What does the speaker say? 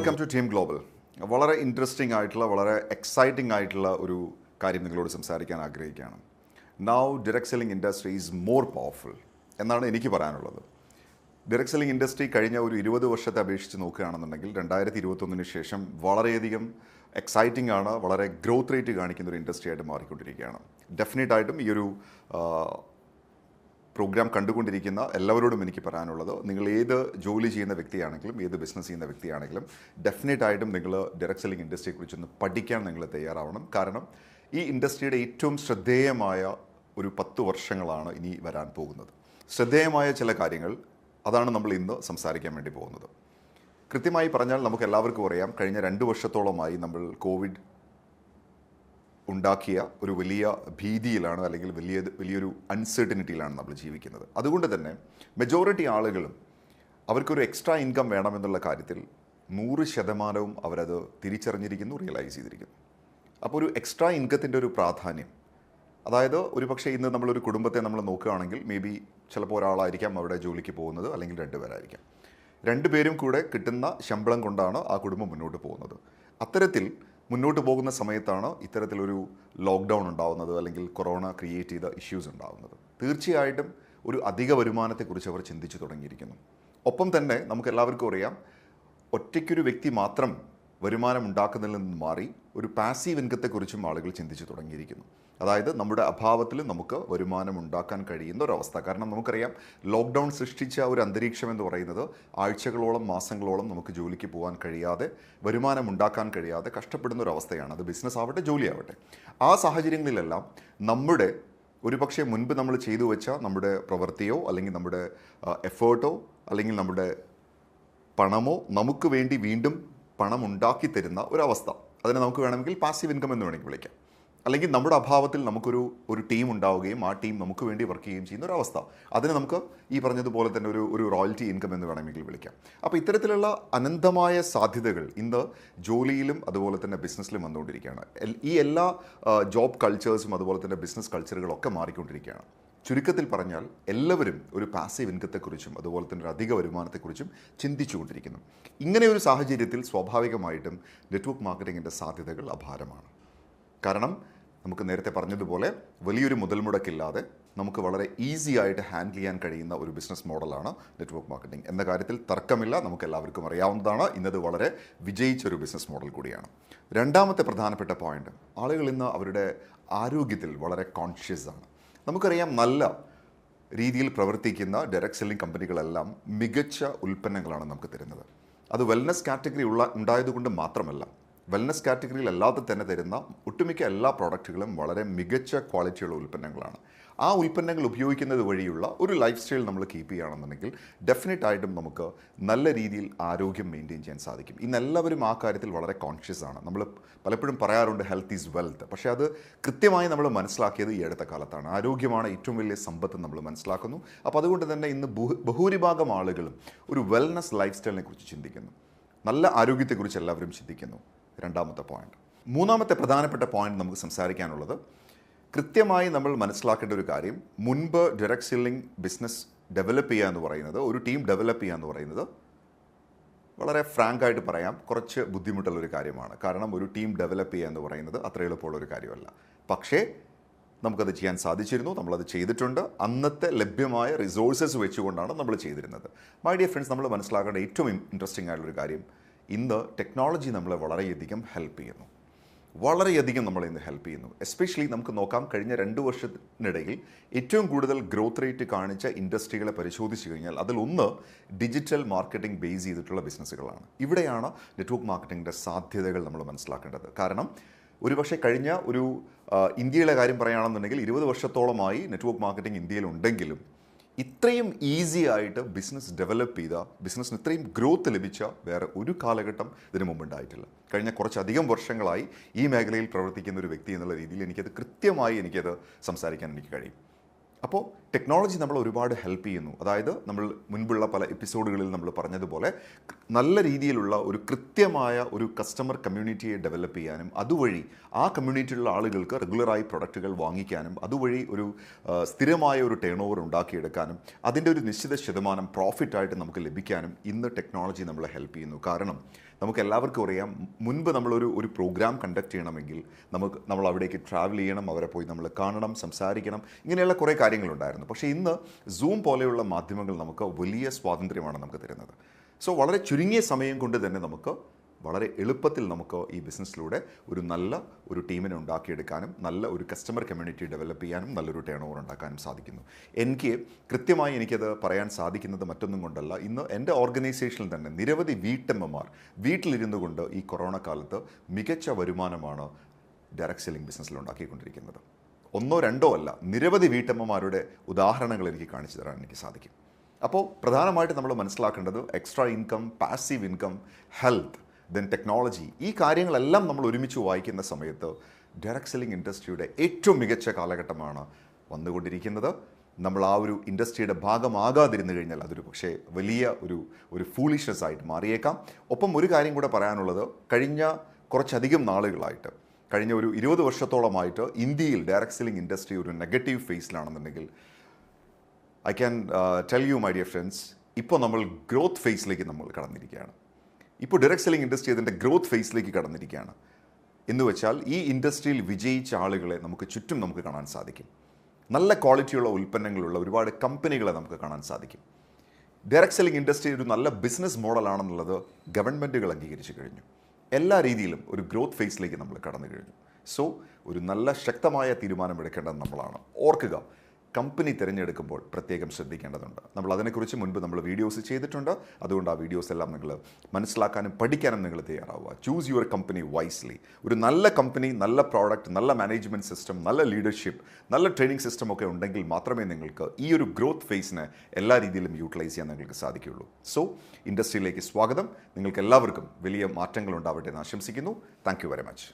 Welcome to team global വളരെ interesting ആയിട്ടുള്ള വളരെ എക്സൈറ്റിംഗ് ആയിട്ടുള്ള ഒരു കാര്യം നിങ്ങളോട് സംസാരിക്കാൻ ആഗ്രഹിക്കുകയാണ്. Now direct selling industry is more powerful എന്നാണ് എനിക്ക് പറയാനുള്ളത്. ഡിറക്ട് സെല്ലിംഗ് ഇൻഡസ്ട്രി കഴിഞ്ഞ ഒരു ഇരുപത് വർഷത്തെ അപേക്ഷിച്ച് നോക്കുകയാണെന്നുണ്ടെങ്കിൽ രണ്ടായിരത്തി ഇരുപത്തൊന്നിന് ശേഷം വളരെയധികം എക്സൈറ്റിംഗ് ആണ് വളരെ ഗ്രോത്ത് റേറ്റ് കാണിക്കുന്ന ഒരു ഇൻഡസ്ട്രി ആയിട്ട് മാറിക്കൊണ്ടിരിക്കുകയാണ്. ഡെഫിനറ്റ് ആയിട്ടും ഈ ഒരു പ്രോഗ്രാം കണ്ടുകൊണ്ടിരിക്കുന്ന എല്ലാവരോടും എനിക്ക് പറയാനുള്ളത് നിങ്ങൾ ഏത് ജോലി ചെയ്യുന്ന വ്യക്തിയാണെങ്കിലും ഏത് ബിസിനസ് ചെയ്യുന്ന വ്യക്തിയാണെങ്കിലും ഡെഫിനറ്റ് ആയിട്ടും നിങ്ങൾ ഡയറക്ട് സെല്ലിംഗ് ഇൻഡസ്ട്രിയെക്കുറിച്ചൊന്ന് പഠിക്കാൻ നിങ്ങൾ തയ്യാറാവണം. കാരണം ഈ ഇൻഡസ്ട്രിയുടെ ഏറ്റവും ശ്രദ്ധേയമായ ഒരു പത്ത് വർഷങ്ങളാണ് ഇനി വരാൻ പോകുന്നത്. ശ്രദ്ധേയമായ ചില കാര്യങ്ങൾ അതാണ് നമ്മൾ ഇന്ന് സംസാരിക്കാൻ വേണ്ടി പോകുന്നത്. കൃത്യമായി പറഞ്ഞാൽ നമുക്ക് എല്ലാവർക്കും അറിയാം കഴിഞ്ഞ രണ്ട് വർഷത്തോളമായി നമ്മൾ കോവിഡ് ഉണ്ടാക്കിയ ഒരു വലിയ ഭീതിയിലാണ് അല്ലെങ്കിൽ വലിയ വലിയൊരു അൺസെർട്ടനിറ്റിയിലാണ് നമ്മൾ ജീവിക്കുന്നത്. അതുകൊണ്ട് തന്നെ മെജോറിറ്റി ആളുകളും അവർക്കൊരു എക്സ്ട്രാ ഇൻകം വേണമെന്നുള്ള കാര്യത്തിൽ നൂറ് ശതമാനവും അവരത് തിരിച്ചറിഞ്ഞിരിക്കുന്നു റിയലൈസ് ചെയ്തിരിക്കുന്നു. അപ്പോൾ ഒരു എക്സ്ട്രാ ഇൻകത്തിന്റെ ഒരു പ്രാധാന്യം അതായത് ഒരു പക്ഷേ ഇന്ന് നമ്മളൊരു കുടുംബത്തെ നമ്മൾ നോക്കുകയാണെങ്കിൽ മേ ബി ചിലപ്പോൾ ഒരാളായിരിക്കാം അവിടെ ജോലിക്ക് പോകുന്നത് അല്ലെങ്കിൽ രണ്ടുപേരായിരിക്കാം രണ്ടുപേരും കൂടെ കിട്ടുന്ന ശമ്പളം കൊണ്ടാണ് ആ കുടുംബം മുന്നോട്ട് പോകുന്നത്. അത്തരത്തിൽ മുന്നോട്ട് പോകുന്ന സമയത്താണ് ഇത്തരത്തിലൊരു ലോക്ക്ഡൗൺ ഉണ്ടാവുന്നത് അല്ലെങ്കിൽ കൊറോണ ക്രിയേറ്റ് ചെയ്ത ഇഷ്യൂസ് ഉണ്ടാവുന്നത്. തീർച്ചയായിട്ടും ഒരു അധിക വരുമാനത്തെക്കുറിച്ച് അവർ ചിന്തിച്ചു തുടങ്ങിയിരിക്കുന്നു. ഒപ്പം തന്നെ നമുക്ക് എല്ലാവർക്കും അറിയാം ഒറ്റയ്ക്കൊരു വ്യക്തി മാത്രം വരുമാനം ഉണ്ടാക്കുന്നതിൽ നിന്ന് മാറി ഒരു പാസീവ് ഇൻകത്തെക്കുറിച്ചും ആളുകൾ ചിന്തിച്ചു തുടങ്ങിയിരിക്കുന്നു. അതായത് നമ്മുടെ അഭാവത്തിൽ നമുക്ക് വരുമാനം ഉണ്ടാക്കാൻ കഴിയുന്ന ഒരവസ്ഥ. കാരണം നമുക്കറിയാം ലോക്ക്ഡൗൺ സൃഷ്ടിച്ച ഒരു അന്തരീക്ഷം എന്ന് പറയുന്നത് ആഴ്ചകളോളം മാസങ്ങളോളം നമുക്ക് ജോലിക്ക് പോകാൻ കഴിയാതെ വരുമാനം ഉണ്ടാക്കാൻ കഴിയാതെ കഷ്ടപ്പെടുന്ന ഒരു അവസ്ഥയാണ് അത് ബിസിനസ് ആവട്ടെ ജോലി ആവട്ടെ. ആ സാഹചര്യങ്ങളിലെല്ലാം നമ്മുടെ ഒരുപക്ഷെ മുൻപ് നമ്മൾ ചെയ്തു വെച്ച നമ്മുടെ പ്രവൃത്തിയോ അല്ലെങ്കിൽ നമ്മുടെ എഫേർട്ടോ അല്ലെങ്കിൽ നമ്മുടെ പണമോ നമുക്ക് വേണ്ടി വീണ്ടും പണം ഉണ്ടാക്കി തരുന്ന ഒരവസ്ഥ. അതിനെ നമുക്ക് വേണമെങ്കിൽ പാസീവ് ഇൻകം എന്ന് വേണമെങ്കിൽ വിളിക്കാം. അല്ലെങ്കിൽ നമ്മുടെ അഭാവത്തിൽ നമുക്കൊരു ഒരു ടീം ഉണ്ടാവുകയും ആ ടീം നമുക്ക് വേണ്ടി വർക്ക് ചെയ്യുകയും ചെയ്യുന്ന ഒരു അവസ്ഥ. അതിനെ നമുക്ക് ഈ പറഞ്ഞതുപോലെ തന്നെ ഒരു ഒരു റോയൽറ്റി ഇൻകം എന്ന് വേണമെങ്കിൽ വിളിക്കാം. അപ്പോൾ ഇത്തരത്തിലുള്ള അനന്തമായ സാധ്യതകൾ ഇന്ന് ജോലിയിലും അതുപോലെ തന്നെ ബിസിനസ്സിലും വന്നുകൊണ്ടിരിക്കുകയാണ്. ഈ എല്ലാ ജോബ് കൾച്ചേഴ്സും അതുപോലെ തന്നെ ബിസിനസ് കൾച്ചറുകളൊക്കെ മാറിക്കൊണ്ടിരിക്കുകയാണ്. ചുരുക്കത്തിൽ പറഞ്ഞാൽ എല്ലാവരും ഒരു പാസീവ് ഇൻകത്തെക്കുറിച്ചും അതുപോലെ തന്നെ ഒരു അധിക വരുമാനത്തെക്കുറിച്ചും ചിന്തിച്ചുകൊണ്ടിരിക്കുന്നു. ഇങ്ങനെ ഒരു സാഹചര്യത്തിൽ സ്വാഭാവികമായിട്ടും നെറ്റ്വർക്ക് മാർക്കറ്റിങ്ങിന്റെ സാധ്യതകൾ അപാരമാണ്. കാരണം നമുക്ക് നേരത്തെ പറഞ്ഞതുപോലെ വലിയൊരു മുതൽ മുടക്കില്ലാതെ നമുക്ക് വളരെ ഈസി ആയിട്ട് ഹാൻഡിൽ ചെയ്യാൻ കഴിയുന്ന ഒരു ബിസിനസ് മോഡലാണ് നെറ്റ്വർക്ക് മാർക്കറ്റിംഗ് എന്ന കാര്യത്തിൽ തർക്കമില്ല നമുക്ക് എല്ലാവർക്കും അറിയാവുന്നതാണ്. ഇന്നത് വളരെ വിജയിച്ച ഒരു ബിസിനസ് മോഡൽ കൂടിയാണ്. രണ്ടാമത്തെ പ്രധാനപ്പെട്ട പോയിന്റ് ആളുകൾ ഇന്ന് അവരുടെ ആരോഗ്യത്തിൽ വളരെ കോൺഷ്യസ് ആണ്. നമുക്കറിയാം നല്ല രീതിയിൽ പ്രവർത്തിക്കുന്ന ഡയറക്ട് സെല്ലിംഗ് കമ്പനികളെല്ലാം മികച്ച ഉൽപ്പന്നങ്ങളാണ് നമുക്ക് തരുന്നത്. അത് വെൽനസ് കാറ്റഗറി ഉള്ള ഉണ്ടായതുകൊണ്ട് മാത്രമല്ല വെൽനസ് കാറ്റഗറിയിൽ അല്ലാതെ തന്നെ തരുന്ന ഒട്ടുമിക്ക എല്ലാ പ്രോഡക്റ്റുകളും വളരെ മികച്ച ക്വാളിറ്റിയുള്ള ഉൽപ്പന്നങ്ങളാണ്. ആ ഉൽപ്പന്നങ്ങൾ ഉപയോഗിക്കുന്നത് വഴിയുള്ള ഒരു ലൈഫ് സ്റ്റൈൽ നമ്മൾ കീപ്പ് ചെയ്യുകയാണെന്നുണ്ടെങ്കിൽ ഡെഫിനറ്റ് ആയിട്ടും നമുക്ക് നല്ല രീതിയിൽ ആരോഗ്യം മെയിന്റെയിൻ ചെയ്യാൻ സാധിക്കും. ഇന്ന് എല്ലാവരും ആ കാര്യത്തിൽ വളരെ കോൺഷ്യസ് ആണ്. നമ്മൾ പലപ്പോഴും പറയാറുണ്ട് ഹെൽത്ത് ഈസ് വെൽത്ത് പക്ഷേ അത് കൃത്യമായി നമ്മൾ മനസ്സിലാക്കിയത് ഈ അടുത്ത കാലത്താണ്. ആരോഗ്യമാണ് ഏറ്റവും വലിയ സമ്പത്ത് നമ്മൾ മനസ്സിലാക്കുന്നു. അപ്പോൾ അതുകൊണ്ട് തന്നെ ഇന്ന് ബഹു- ബഹുഭൂരിഭാഗം ആളുകളും ഒരു വെൽനസ് ലൈഫ് സ്റ്റൈലിനെ കുറിച്ച് ചിന്തിക്കുന്നു. നല്ല ആരോഗ്യത്തെക്കുറിച്ച് എല്ലാവരും ചിന്തിക്കുന്നു. രണ്ടാമത്തെ പോയിന്റ് മൂന്നാമത്തെ പ്രധാനപ്പെട്ട പോയിന്റ് നമുക്ക് സംസാരിക്കാനുള്ളത് കൃത്യമായി നമ്മൾ മനസ്സിലാക്കേണ്ട ഒരു കാര്യം മുൻപ് ഡയറക്ട് സെല്ലിംഗ് ബിസിനസ് ഡെവലപ്പ് ചെയ്യുക എന്ന് പറയുന്നത് ഒരു ടീം ഡെവലപ്പ് ചെയ്യുക എന്ന് പറയുന്നത് വളരെ ഫ്രാങ്ക് ആയിട്ട് പറയാം കുറച്ച് ബുദ്ധിമുട്ടുള്ള ഒരു കാര്യമാണ്. കാരണം ഒരു ടീം ഡെവലപ്പ് ചെയ്യുക എന്ന് പറയുന്നത് അത്ര എളുപ്പമുള്ള ഒരു കാര്യമല്ല. പക്ഷേ നമുക്കത് ചെയ്യാൻ സാധിച്ചിരുന്നു നമ്മളത് ചെയ്തിട്ടുണ്ട്. അന്നത്തെ ലഭ്യമായ റിസോഴ്സസ് വെച്ചുകൊണ്ടാണ് നമ്മൾ ചെയ്തിരുന്നത്. മൈ ഡിയർ ഫ്രണ്ട്സ് നമ്മൾ മനസ്സിലാക്കേണ്ട ഏറ്റവും ഇൻട്രസ്റ്റിംഗ് ആയിട്ടുള്ളൊരു കാര്യം ഇന്ന് ടെക്നോളജി നമ്മളെ വളരെയധികം ഹെൽപ്പ് ചെയ്യുന്നു. വളരെയധികം നമ്മളെ ഇന്ന് ഹെൽപ്പ് ചെയ്യുന്നു. എസ്പെഷ്യലി നമുക്ക് നോക്കാം കഴിഞ്ഞ രണ്ട് വർഷത്തിനിടയിൽ ഏറ്റവും കൂടുതൽ ഗ്രോത്ത് റേറ്റ് കാണിച്ച ഇൻഡസ്ട്രികളെ പരിശോധിച്ച് കഴിഞ്ഞാൽ അതിൽ ഒന്ന് ഡിജിറ്റൽ മാർക്കറ്റിംഗ് ബേസ് ചെയ്തിട്ടുള്ള ബിസിനസ്സുകളാണ് ഇവിടെയാണ് നെറ്റ്വർക്ക് മാർക്കറ്റിംഗിന്റെ സാധ്യതകൾ നമ്മൾ മനസ്സിലാക്കേണ്ടത്. കാരണം ഒരുപക്ഷെ കഴിഞ്ഞ ഒരു ഇന്ത്യയിലെ കാര്യം പറയുകയാണെന്നുണ്ടെങ്കിൽ ഇരുപത് വർഷത്തോളമായി നെറ്റ്വർക്ക് മാർക്കറ്റിംഗ് ഇന്ത്യയിൽ ഉണ്ടെങ്കിലും ഇത്രയും ഈസി ആയിട്ട് ബിസിനസ് ഡെവലപ്പ് ചെയ്ത ബിസിനസ്സിന് ഇത്രയും ഗ്രോത്ത് ലഭിച്ച വേറെ ഒരു കാലഘട്ടം ഇതിനു മുമ്പുണ്ടായിട്ടില്ല. കഴിഞ്ഞ കുറച്ചധികം വർഷങ്ങളായി ഈ മേഖലയിൽ പ്രവർത്തിക്കുന്ന ഒരു വ്യക്തി എന്നുള്ള രീതിയിൽ എനിക്കത് കൃത്യമായി എനിക്കത് സംസാരിക്കാൻ എനിക്ക് കഴിയും. അപ്പോൾ ടെക്നോളജി നമ്മൾ ഒരുപാട് ഹെൽപ്പ് ചെയ്യുന്നു. അതായത് നമ്മൾ മുൻപുള്ള പല എപ്പിസോഡുകളിൽ നമ്മൾ പറഞ്ഞതുപോലെ നല്ല രീതിയിലുള്ള ഒരു കൃത്യമായ ഒരു കസ്റ്റമർ കമ്മ്യൂണിറ്റിയെ ഡെവലപ്പ് ചെയ്യാനും അതുവഴി ആ കമ്മ്യൂണിറ്റിയിലുള്ള ആളുകൾക്ക് റെഗുലറായി പ്രൊഡക്റ്റുകൾ വാങ്ങിക്കാനും അതുവഴി ഒരു സ്ഥിരമായ ഒരു ടേൺ ഓവർ ഉണ്ടാക്കിയെടുക്കാനും അതിന്റെ ഒരു നിശ്ചിത ശതമാനം പ്രോഫിറ്റായിട്ട് നമുക്ക് ലഭിക്കാനും ഇന്ന് ടെക്നോളജി നമ്മളെ ഹെൽപ്പ് ചെയ്യുന്നു. കാരണം നമുക്ക് എല്ലാവർക്കും അറിയാം മുൻപ് നമ്മളൊരു ഒരു പ്രോഗ്രാം കണ്ടക്ട് ചെയ്യണമെങ്കിൽ നമുക്ക് നമ്മൾ അവിടേക്ക് ട്രാവൽ ചെയ്യണം അവരെ പോയി നമ്മൾ കാണണം സംസാരിക്കണം ഇങ്ങനെയുള്ള കുറേ കാര്യങ്ങളുണ്ടായിരുന്നു. പക്ഷേ ഇന്ന് സൂം പോലെയുള്ള മാധ്യമങ്ങൾ നമുക്ക് വലിയ സ്വാതന്ത്ര്യമാണ് നമുക്ക് തരുന്നത്. സോ വളരെ ചുരുങ്ങിയ സമയം കൊണ്ട് തന്നെ നമുക്ക് വളരെ എളുപ്പത്തിൽ നമുക്ക് ഈ ബിസിനസ്സിലൂടെ ഒരു നല്ല ഒരു ടീമിനെ ഉണ്ടാക്കിയെടുക്കാനും നല്ല ഒരു കസ്റ്റമർ കമ്മ്യൂണിറ്റി ഡെവലപ്പ് ചെയ്യാനും നല്ലൊരു ടേൺ ഓവർ ഉണ്ടാക്കാനും സാധിക്കുന്നു. എനിക്ക് കൃത്യമായി എനിക്കത് പറയാൻ സാധിക്കുന്നത് മറ്റൊന്നും കൊണ്ടല്ല. ഇന്ന് എന്റെ ഓർഗനൈസേഷനിൽ തന്നെ നിരവധി വീട്ടമ്മമാർ വീട്ടിലിരുന്നു കൊണ്ട് ഈ കൊറോണ കാലത്ത് മികച്ച വരുമാനമാണ് ഡയറക്ട് സെല്ലിംഗ് ബിസിനസ്സിൽ ഉണ്ടാക്കിക്കൊണ്ടിരിക്കുന്നത്. ഒന്നോ രണ്ടോ അല്ല നിരവധി വീട്ടമ്മമാരുടെ ഉദാഹരണങ്ങൾ എനിക്ക് കാണിച്ചു തരാൻ എനിക്ക് സാധിക്കും. അപ്പോൾ പ്രധാനമായിട്ട് നമ്മൾ മനസ്സിലാക്കേണ്ടത് extra income passive income health then technology ഈ കാര്യങ്ങളെല്ലാം നമ്മൾ ഒരുമിച്ച് വായിക്കുന്ന സമയത്ത് ഡയറക്ട് സെല്ലിംഗ് ഇൻഡസ്ട്രിയുടെ ഏറ്റവും മികച്ച കാലഘട്ടമാണ് വന്നുകൊണ്ടിരിക്കുന്നത്. നമ്മൾ ആ ഒരു ഇൻഡസ്ട്രിയുടെ ഭാഗമാകാതിരുന്നു കഴിഞ്ഞാൽ അതൊരു പക്ഷേ വലിയ ഒരു ഒരു ഫൂളിഷ്നെസ് ആയിട്ട് മാറിയേക്കാം. ഒപ്പം ഒരു കാര്യം കൂടെ പറയാനുള്ളത് കഴിഞ്ഞ കുറച്ചധികം നാളുകളായിട്ട് കഴിഞ്ഞ ഒരു ഇരുപത് വർഷത്തോളമായിട്ട് ഇന്ത്യയിൽ ഡയറക്ട് സെല്ലിംഗ് ഇൻഡസ്ട്രി ഒരു negative ഫേസിലാണെന്നുണ്ടെങ്കിൽ I can tell you my dear friends ഇപ്പോൾ നമ്മൾ ഗ്രോത്ത് ഫേസിലേക്ക് നമ്മൾ കടന്നിരിക്കുകയാണ്. ഇപ്പോൾ ഡയറക്ട് സെല്ലിംഗ് ഇൻഡസ്ട്രി അതിന്റെ ഗ്രോത്ത് ഫേസിലേക്ക് കടന്നിരിക്കുകയാണ്. എന്ന് വെച്ചാൽ ഈ ഇൻഡസ്ട്രിയിൽ വിജയിച്ച ആളുകളെ നമുക്ക് ചുറ്റും നമുക്ക് കാണാൻ സാധിക്കും. നല്ല ക്വാളിറ്റിയുള്ള ഉൽപ്പന്നങ്ങളുള്ള ഒരുപാട് കമ്പനികളെ നമുക്ക് കാണാൻ സാധിക്കും. ഡയറക്ട് സെല്ലിംഗ് ഇൻഡസ്ട്രി ഒരു നല്ല ബിസിനസ് മോഡലാണെന്നുള്ളത് ഗവൺമെന്റുകൾ അംഗീകരിച്ചു കഴിഞ്ഞു. എല്ലാ രീതിയിലും ഒരു ഗ്രോത്ത് ഫേസിലേക്ക് നമ്മൾ കടന്നു കഴിഞ്ഞു. സോ ഒരു നല്ല ശക്തമായ തീരുമാനമെടുക്കേണ്ടത് നമ്മളാണ്. ഓർക്കുക കമ്പനി തിരഞ്ഞെടുക്കുമ്പോൾ പ്രത്യേകം ശ്രദ്ധിക്കേണ്ടതുണ്ട്. നമ്മൾ അതിനെക്കുറിച്ച് മുൻപ് നമ്മൾ വീഡിയോസ് ചെയ്തിട്ടുണ്ട്. അതുകൊണ്ട് ആ വീഡിയോസ് എല്ലാം നിങ്ങൾ മനസ്സിലാക്കാനും പഠിക്കാനും നിങ്ങൾ തയ്യാറാവുക. ചൂസ് യുവർ കമ്പനി വൈസ്ലി ഒരു നല്ല കമ്പനി നല്ല പ്രോഡക്റ്റ് നല്ല മാനേജ്മെന്റ് സിസ്റ്റം നല്ല ലീഡർഷിപ്പ് നല്ല ട്രെയിനിങ് സിസ്റ്റം ഒക്കെ ഉണ്ടെങ്കിൽ മാത്രമേ നിങ്ങൾക്ക് ഈ ഒരു ഗ്രോത്ത് ഫേസിനെ എല്ലാ രീതിയിലും യൂട്ടിലൈസ് ചെയ്യാൻ നിങ്ങൾക്ക് സാധിക്കുകയുള്ളൂ. സോ ഇൻഡസ്ട്രിയിലേക്ക് സ്വാഗതം. നിങ്ങൾക്ക് എല്ലാവർക്കും വലിയ മാറ്റങ്ങൾ ഉണ്ടാവട്ടെ എന്ന് ആശംസിക്കുന്നു. Thank very much